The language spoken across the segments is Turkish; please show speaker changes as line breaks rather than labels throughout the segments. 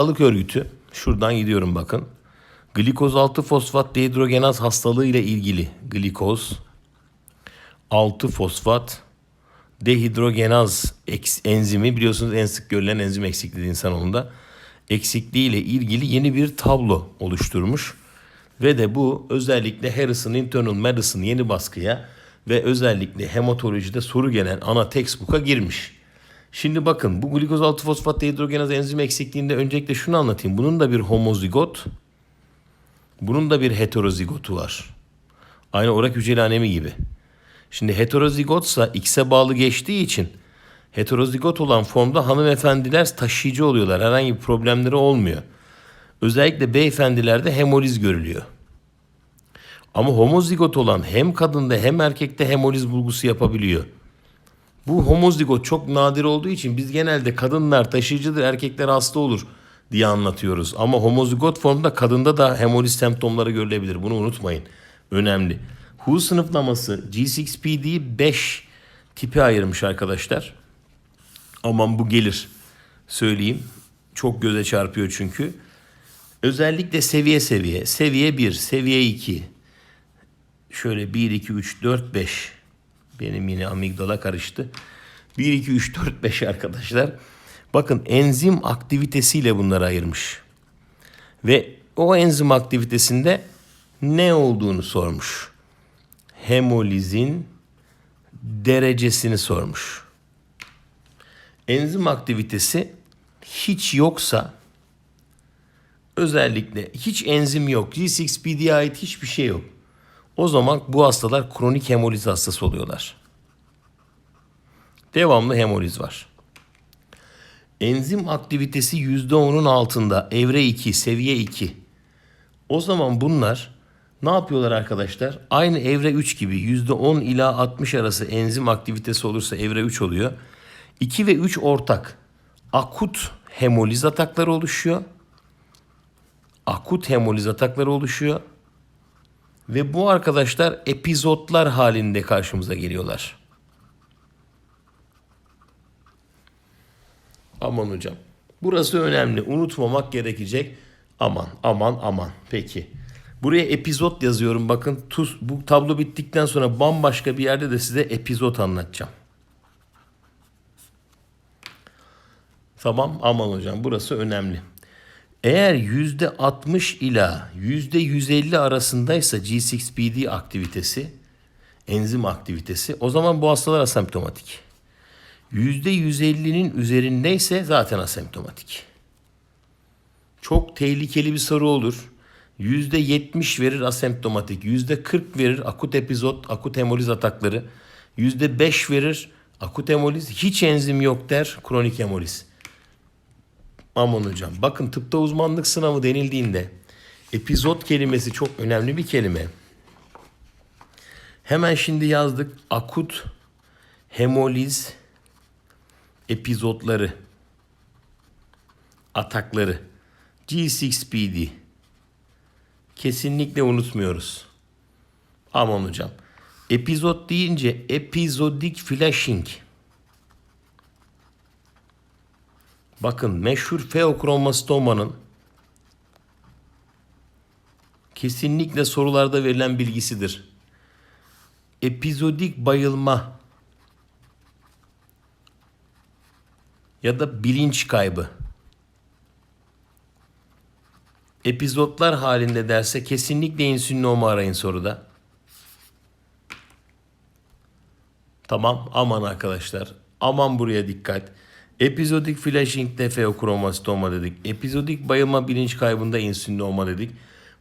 Sağlık Örgütü, şuradan gidiyorum bakın. Glikoz 6 fosfat dehidrogenaz hastalığı ile ilgili glikoz 6 fosfat dehidrogenaz enzimi biliyorsunuz en sık görülen enzim eksikliği insanoğlunda eksikliği ile ilgili yeni bir tablo oluşturmuş. Ve de bu özellikle Harrison Internal Medicine yeni baskıya ve özellikle hematolojide soru gelen ana textbook'a girmiş. Şimdi bakın bu glikoz 6 fosfat dehidrogenaz enzim eksikliğinde öncelikle şunu anlatayım. Bunun da bir homozigot, bunun da bir heterozigotu var. Aynı orak hücreli anemi gibi. Şimdi heterozigotsa X'e bağlı geçtiği için heterozigot olan formda hanımefendiler taşıyıcı oluyorlar. Herhangi bir problemleri olmuyor. Özellikle beyefendilerde hemoliz görülüyor. Ama homozigot olan hem kadında hem erkekte hemoliz bulgusu yapabiliyor. Bu homozigot çok nadir olduğu için biz genelde kadınlar taşıyıcıdır, erkekler hasta olur diye anlatıyoruz. Ama homozigot formda kadında da hemoliz semptomları görülebilir. Bunu unutmayın. Önemli. WHO sınıflaması G6PD 5 tipi ayırmış arkadaşlar. Aman bu gelir söyleyeyim. Çok göze çarpıyor çünkü. Özellikle seviye seviye. Seviye 1, seviye 2. Şöyle 1, 2, 3, 4, 5. Benim yine amigdala karıştı. 1, 2, 3, 4, 5 arkadaşlar. Bakın enzim aktivitesiyle bunları ayırmış. Ve o enzim aktivitesinde ne olduğunu sormuş. Hemolizin derecesini sormuş. Enzim aktivitesi hiç yoksa özellikle hiç enzim yok. G6PD'ye ait hiçbir şey yok. O zaman bu hastalar kronik hemoliz hastası oluyorlar. Devamlı hemoliz var. Enzim aktivitesi %10'un altında. Evre 2, seviye 2. O zaman bunlar ne yapıyorlar arkadaşlar? Aynı evre 3 gibi %10 ila 60 arası enzim aktivitesi olursa evre 3 oluyor. 2 ve 3 ortak. Akut hemoliz atakları oluşuyor. Akut hemoliz atakları oluşuyor. Ve bu arkadaşlar epizotlar halinde karşımıza geliyorlar. Aman hocam. Burası önemli. Unutmamak gerekecek. Aman aman aman. Peki. Buraya epizot yazıyorum. Bakın tuz, bu tablo bittikten sonra bambaşka bir yerde de size epizot anlatacağım. Tamam aman hocam burası önemli. Eğer yüzde 60 ila yüzde 150 arasındaysa G6PD aktivitesi, enzim aktivitesi o zaman bu hastalar asemptomatik. Yüzde 150'nin üzerindeyse zaten asemptomatik. Çok tehlikeli bir soru olur. Yüzde 70 verir asemptomatik, yüzde 40 verir akut epizot, akut hemoliz atakları, yüzde 5 verir akut hemoliz, hiç enzim yok der kronik hemoliz. Aman hocam. Bakın tıpta uzmanlık sınavı denildiğinde epizot kelimesi çok önemli bir kelime. Hemen şimdi yazdık. Akut hemoliz epizotları atakları G6PD kesinlikle unutmuyoruz. Aman hocam. Epizot deyince epizodik flashing Bakın meşhur feokromostomanın kesinlikle sorularda verilen bilgisidir. Epizodik bayılma ya da bilinç kaybı. Epizotlar halinde derse kesinlikle insülinoma arayın soruda. Tamam aman arkadaşlar. Aman buraya dikkat. Epizodik flashing'de feokromastoma dedik. Epizodik bayılma bilinç kaybında insülinoma dedik.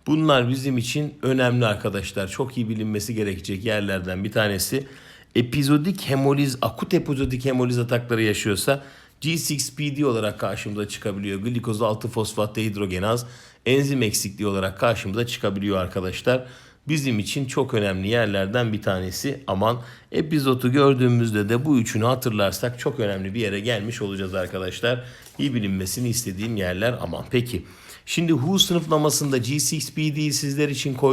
Bunlar bizim için önemli arkadaşlar. Çok iyi bilinmesi gerekecek yerlerden bir tanesi. Epizodik hemoliz, akut epizodik hemoliz atakları yaşıyorsa G6PD olarak karşımıza çıkabiliyor. Glikoz 6 fosfat dehidrogenaz enzim eksikliği olarak karşımıza çıkabiliyor arkadaşlar. Bizim için çok önemli yerlerden bir tanesi. Aman epizotu gördüğümüzde de bu üçünü hatırlarsak çok önemli bir yere gelmiş olacağız arkadaşlar. İyi bilinmesini istediğim yerler aman. Peki şimdi WHO sınıflamasında G6PD sizler için koydum.